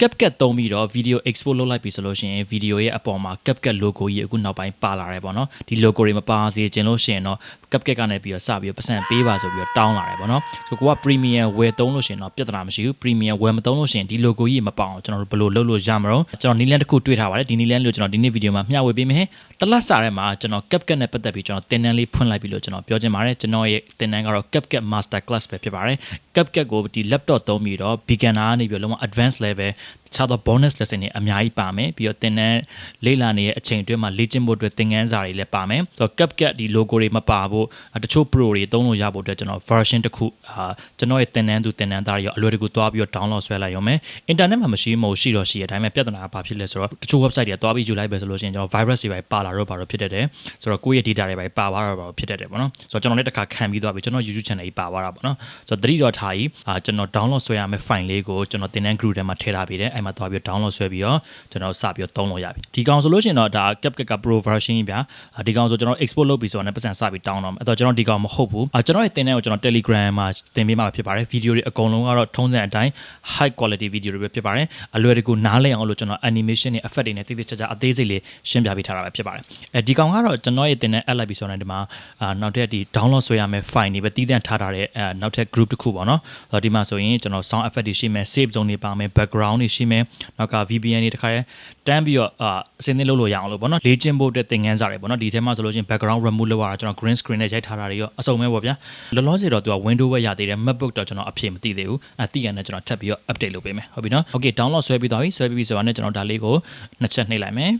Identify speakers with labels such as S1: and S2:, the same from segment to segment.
S1: CapCut သုံးပြီးတော့ video export လုပ်လိုက်ပြီဆိုလို့ရှိရင် video ရဲ့အပေါ်မှာ CapCut logo ကြီးအခုနောက်ပိုင်းပါလာတယ်ပေါ့နော်ဒီ logo တွေမပါစေချင်လို့ရှိရင်တော့ CapCut ကနေပြီးတော့စပြီးတော့ပတ်စံပေးပါဆိုပြီးတော့တောင်းလာတယ်ပေါ့နော်ဆိုကိုက premium ဝယ်သုံးလို့ရှိရင်တော့ပြဿနာမရှိဘူး premium ဝယ်မသုံးလို့ရှိရင်ဒီ logo ကြီးမပေါအောင်ကျွန်တော်တို့ဘယ်လိုလုပ်လို့ရမလို့ကျွန်တော်နီလန်တစ်ခုတွေ့ထားပါတယ်ဒီနီလန်လို့ကျွန်တော်ဒီနေ့ video မှာမျှဝေပေးမယ်တလတ်စာထဲမှာကျွန်တော် CapCut နဲ့ပတ်သက်ပြီးကျွန်တော်သင်တန်းလေးဖွင့်လိုက်ပြီလို့ကျွန်တော်ပြောချင်ပါတယ်ကျွန်တော်ရဲ့သင်တန်းကတော့ CapCut Master Class ပဲဖြစ်ပါတယ် CapCut ကိုဒီ laptop သုံးပြီးတော့ beginner ကနေပြီးတော့လုံးဝ advanced level တခြားသော bonus lesson တွေအများကြီးပါမယ်ပြီးတော့သင်တန်းလေ့လာနေတဲ့အချိန်အတွင်းမှာလေ့ကျင့်ဖို့အတွက်သင်ခန်းစာတွေလည်းပါမယ်ဆိုတော့ CapCut ဒီ logo တွေမပါဖို့တချို့ pro တွေသုံးလို့ရဖို့အတွက်ကျွန်တော် version တစ်ခုအာကျွန်တော်ရဲ့သင်တန်းသူသင်တန်းသားတွေရောအလွယ်တကူသွားပြီးတော့ download ဆွဲလိုက်ရုံပဲ internet မှာမရှိမဟုတ်ရှိတော့ရှိတဲ့အတိုင်းပဲပြဿနာကဘာဖြစ်လဲဆိုတော့တချို့ website တွေကသွားပြီးယူလိုက်ပဲဆိုလို့ရှိရင်ကျွန်တော် virus တွေပဲပါလာတော့ဘာလို့ဖြစ်တတ်တယ်ဆိုတော့ကိုယ့်ရဲ့ data တွေပဲပါသွားတော့ဘာလို့ဖြစ်တတ်တယ်ပေါ့နော်ဆိုတော့ကျွန်တော်လည်းတစ်ခါခံပြီးသွားပြီကျွန်တော် YouTube channel ကြီးပါသွားတာပေါ့နော်ဆိုတော့သတိတော့ထားကြီးအာကျွန်တော် download ဆွဲရမယ့် file လေးကိုကျွန်တော်သင်တန်း group ထဲမှာထည့်ထားပြီးတယ်အဲ့မှာသွားပြီး download ဆွဲပြီးတော့ကျွန်တော်စပြီးတော့သုံးလို့ရပြီဒီကောင်ဆိုလို့ရှိရင်တော့ဒါ CapCut က Pro version ကြီးဗျာဒီကောင်ဆိုကျွန်တော် export လုပ်ပြီးဆိုတော့လည်းပတ်စံစပြီး down တော့မယ်အဲ့တော့ကျွန်တော်ဒီကောင်မဟုတ်ဘူးအာကျွန်တော်ရဲ့သင်တန်းကိုကျွန်တော် Telegram မှာသင်ပေးမှာဖြစ်ပါတယ်ဗီဒီယိုတွေအကုန်လုံးကတော့ထုံးစံအတိုင်း high quality video တွေပဲဖြစ်ပါတယ်အလွယ်တကူနားလည်အောင်လို့ကျွန်တော် animation တွေ effect တွေနဲ့တိတိကျကျအသေးစိတ်လေးရှင်းပြပေးထားတာပဲဖြစ်ပါတယ်အဲဒီကောင်ကတော့ကျွန်တော်ရဲ့သင်တန်း add လိုက်ပြီးဆိုတော့ဒီမှာအာနောက်ထပ်ဒီ download ဆွဲရမယ့် file တွေပဲတည်တံ့ထားထားတဲ့အဲနောက်ထပ် group တစ်ခုပေါ့နော်ဆိုတော့ဒီမှာဆိုရင်ကျွန်တော် sound effect တွေရှိမယ် save zone တွေပါမယ် background တွေရှိမယ်နောက်က VPN တွေတခါတည်းတန်းပြီးတော့အာအစင်းသင်းလုပ်လို့ရအောင်လို့ပေါ့နော်လေ့ကျင့်ဖို့အတွက်သင်ခန်းစာတွေပေါ့နော်ဒီထဲမှာဆိုလို့ရှိရင် background remove လုပ်ရတာကျွန်တော် green screen နဲ့ရိုက်ထားတာတွေရောအစုံပဲပေါ့ဗျာလောလောဆယ်တော့သူက window ပဲရသေးတယ် macbook တော့ကျွန်တော်အဖြစ်မသိသေးဘူးအဲသိရတဲ့ကျွန်တော်ထပ်ပြီးတော့ update လုပ်ပေးမယ်ဟုတ်ပြီနော် okay download ဆွဲပြီးသွားပြီဆွဲပြီးပြီဆိုတော့ねကျွန်တော်ဒါလေးကိုနှစ်ချက်နှိပ်လိုက်မယ်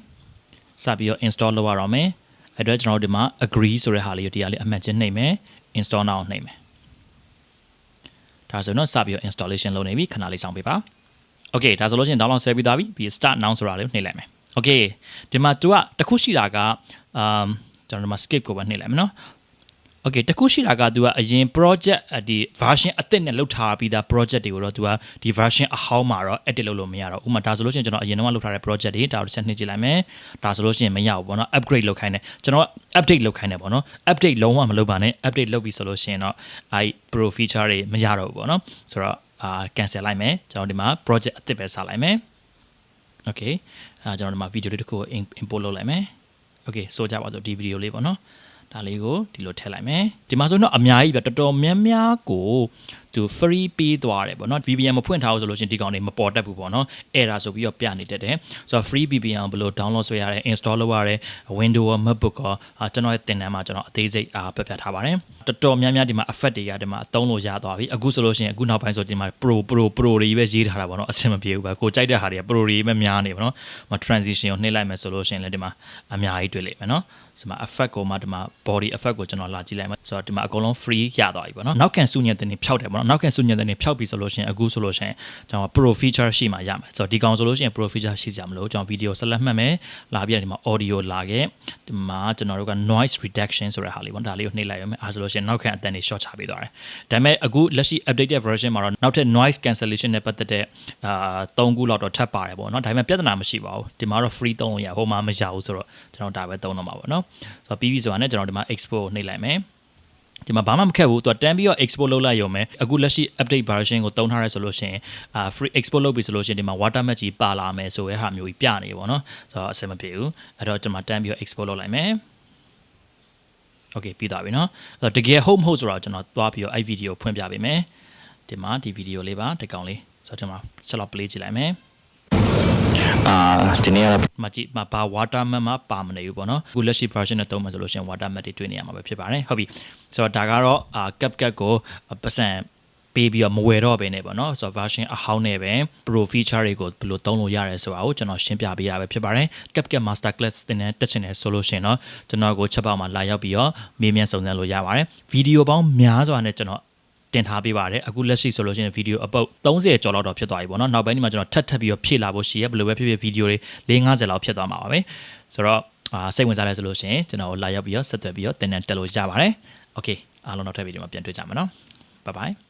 S1: စပြီးတော့ install လုပ်ရအောင်မယ်အဲ့တော့ကျွန်တော်တို့ဒီမှာ agree ဆိုတဲ့ဟာလေးကိုတရားလေးအမှတ်ချင်းနှိပ်မယ် install now နှိပ်မယ်ဒါဆိုတော့စပြီးတော့ installation လုပ်နေပြီခဏလေးစောင့်ပေးပါ okay ဒါဆိုလို့ရှိရင် download ဆွဲပြီးသွားပြီပြီး start now ဆိုတာလေးကိုနှိပ်လိုက်မယ် okay ဒီမှာ तू ကတခုရှိတာကအမ်ကျွန်တော်ဒီမှာ skip ကိုပဲနှိပ်လိုက်မယ်နော် Okay တခုရှိတာက तू ကအရင် project ဒီ version အသစ်နဲ့လုပ်ထားပြီးသား project တွေကိုတော့ तू ကဒီ version အဟောင်းမှာတော့ edit လုပ်လို့မရတော့ဥပမာဒါဆိုလို့ရှိရင်ကျွန်တော်အရင်တော့လုပ်ထားတဲ့ project တွေဒါကိုတစ်ချက်နှိပ်ကြည့်လိုက်မယ်ဒါဆိုလို့ရှိရင်မရဘူးပေါ့နော် upgrade လုပ်ခိုင်းတယ်ကျွန်တော် update လုပ်ခိုင်းတယ်ပေါ့နော် update လုံးဝမလုပ်ပါနဲ့ update လုပ်ပြီဆိုလို့ရှိရင်တော့အဲ pro feature တွေမရတော့ဘူးပေါ့နော်ဆိုတော့အာ cancel လိုက်မယ်ကျွန်တော်ဒီမှာ project အသစ်ပဲစလိုက်မယ် okay အဲကျွန်တော်ဒီမှာ video လေးတစ်ခုကို import လုပ်လိုက်မယ် okay ဆိုကြပါစို့ဒီ video လေးပေါ့နော် ဒါလေးကိုဒီလိုထည့်လိုက်မယ်ဒီမှာဆိုတော့အများကြီးပြတော်တော်များများကို သူ free ပေးသွားတယ်ပေါ့နော် VPN မဖွင့်ထားဘူးဆိုလို့ရှိရင်ဒီကောင်တွေမပေါ်တတ်ဘူးပေါ့နော် error ဆိုပြီးတော့ပြနေတတ်တယ်ဆိုတော့ free VPN ကိုဘယ်လို download ဆွဲရတယ် install လုပ်ရတယ် window ရော macbook ရောကျွန်တော်ရဲ့သင်တန်းမှာကျွန်တော်အသေးစိတ်အားပြပြထားပါတယ်တော်တော်များများဒီမှာ effect တွေကဒီမှာအသုံးလို့ရသွားပြီအခုဆိုလို့ရှိရင်အခုနောက်ပိုင်းဆိုဒီမှာ pro pro pro တွေပဲရေးထားတာပေါ့နော်အဆင်မပြေဘူးပဲကိုကြိုက်တဲ့ဟာတွေက pro တွေပဲများနေပါတော့မ transition ကိုနှိပ်လိုက်မယ်ဆိုလို့ရှိရင်လည်းဒီမှာအများကြီးတွေ့လိမ့်မယ်နော်ဒီမှာ effect ကိုမှဒီမှာ body effect ကိုကျွန်တော်လာကြည့်လိုက်မယ်ဆိုတော့ဒီမှာအကုန်လုံး free ရသွားပြီပေါ့နော်နောက်ခံစုညက်တင်နေဖြောက်တယ်ပေါ့နော်နောက်ခံစုညက်တင်နေဖြောက်ပြီဆိုလို့ရှိရင်အခုဆိုလို့ရှိရင်ကျွန်တော် pro feature ရှိမှရမယ်ဆိုတော့ဒီကောင်ဆိုလို့ရှိရင် pro feature ရှိစရာမလိုကျွန်တော် video ဆက်လက်မှတ်မယ်လာပြီးတော့ဒီမှာ audio လာခဲ့ဒီမှာကျွန်တော်တို့က noise reduction ဆိုတဲ့ဟာလေးပေါ့ဒါလေးကိုနှိပ်လိုက်ရမယ်အဲဆိုလို့ရှိရင်နောက်ခံအတန်တွေ short ချပေးသွားတယ်ဒါပေမဲ့အခုလက်ရှိ updated version မှာတော့နောက်ထပ် noise cancellation နဲ့ပတ်သက်တဲ့အာ၃ခုလောက်တော့ထပ်ပါတယ်ပေါ့နော်ဒါပေမဲ့ပြဿနာမရှိပါဘူးဒီမှာတော့ free သုံးလို့ရဟိုမှာမရဘူးဆိုတော့ကျွန်တော်ဒါပဲသုံးတော့မှာပေါ့နော်ဆိုတော့ပြီးပြီဆိုတာနဲ့ကျွန်တော်ဒီမှာ export ကိုနှိပ်လိုက်မယ် ဒီမှာဘာမှမခက်ဘူးသူကတန်းပြီးတော့ export လုပ်လိုက်ရုံပဲအခုလက်ရှိ update version ကိုတုံးထားရဲဆိုလို့ရှိရင်အာ free export လုပ်ပြီဆိုလို့ရှိရင်ဒီမှာ watermark ကြီးပါလာမယ်ဆိုရဲဟာမျိုးကြီးပြနေပေါ့နော်ဆိုတော့အဆင်မပြေဘူးအဲ့တော့ကျွန်မတန်းပြီးတော့ export လုပ်လိုက်မယ် okay ပြီးသွားပြီเนาะအဲ့တော့တကယ် home ဟုတ်ဆိုတော့ကျွန်တော်သွားပြီးတော့အဲ့ video ဖွင့်ပြပေးမယ်ဒီမှာဒီ video လေးပါဒီကောင်လေးဆိုတော့ကျွန်တော်ချက်လောက် play ကြည့်လိုက်မယ်
S2: အာဒီနေ့ကတော့
S1: မကြည့်မပါ watermark မှာပါမနေဘူးပေါ့နော်အခုလက်ရှိ version နဲ့သုံးမှဆိုလို့ရှိရင် watermark တွေတွေ့နေရမှာပဲဖြစ်ပါတယ်ဟုတ်ပြီဆိုတော့ဒါကတော့အာ CapCut ကိုပတ်စံပေးပြီးတော့မဝယ်တော့ဘဲနဲ့ပေါ့နော်ဆိုတော့ version အဟောင်းနဲ့ပဲ pro feature တွေကိုဘယ်လိုသုံးလို့ရတယ်ဆိုတာကိုကျွန်တော်ရှင်းပြပေးရပဲဖြစ်ပါတယ် CapCut Master Class တင်တဲ့တက်ချင်တယ်ဆိုလို့ရှိရင်တော့ကျွန်တော်ကိုချက်ပေါက်မှာလာရောက်ပြီးတော့မေးမြန်းစုံစမ်းလို့ရပါတယ်ဗီဒီယိုပေါင်းများစွာနဲ့ကျွန်တော် တင်ထားပေးပါတယ်အခုလက်ရှိဆိုလို့ရှိရင်ဗီဒီယိုအပုတ်30ကျော်လောက်တော့ဖြစ်သွားပြီပေါ့နော်နောက်ပိုင်းဒီမှာကျွန်တော်ထပ်ထပ်ပြီးတော့ဖြည့်လာဖို့ရှိရဘယ်လိုပဲဖြစ်ဖြစ်ဗီဒီယိုတွေ၄50လောက်ဖြစ်သွားမှာပါပဲဆိုတော့အာစိတ်ဝင်စားလဲဆိုလို့ရှိရင်ကျွန်တော်လာရောက်ပြီးတော့ဆက်သွယ်ပြီးတော့တင်တယ်တက်လို့ရပါတယ် okay အားလုံးနောက်ထပ်ဗီဒီယိုမှာပြန်တွေ့ကြမှာနော် bye bye